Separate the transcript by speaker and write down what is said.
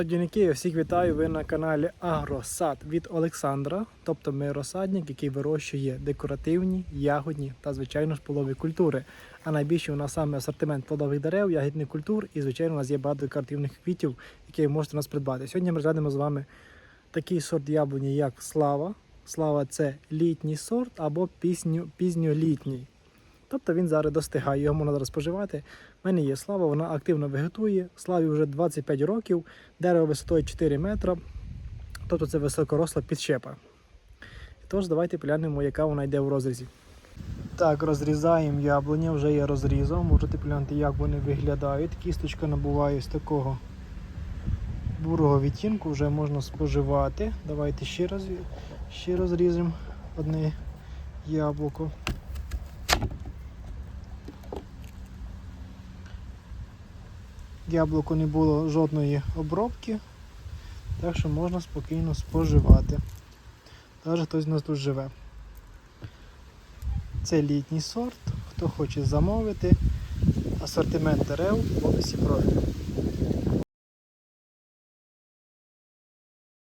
Speaker 1: Садівники, я всіх вітаю. Ви на каналі Агросад від Олександра, тобто ми розсадник, який вирощує декоративні, ягодні та звичайно ж плодові культури. А найбільше у нас саме асортимент плодових дерев, ягідних культур і звичайно у нас є багато декоративних квітів, які ви можете у нас придбати. Сьогодні ми розглянемо з вами такий сорт яблуні, як Слава. Слава це літній сорт або пізньолітній. Тобто він зараз достигає, його можна зараз споживати. У мене є слава, вона активно вегетує. Славі вже 25 років, дерево висотою 4 метра, тобто це високоросла підщепа. Тож давайте поглянемо, яка вона йде в розрізі. Так, розрізаємо яблуня, вже я розрізав. Можете поглянути, як вони виглядають. Кісточка набуває з такого бурого відтінку, вже можна споживати. Давайте ще раз ще розріжемо одне яблуко. Яблуко не було жодної обробки, так що можна спокійно споживати. Навіть хтось з нас тут живе. Це літній сорт. Хто хоче замовити, асортимент дерев в описі профілю.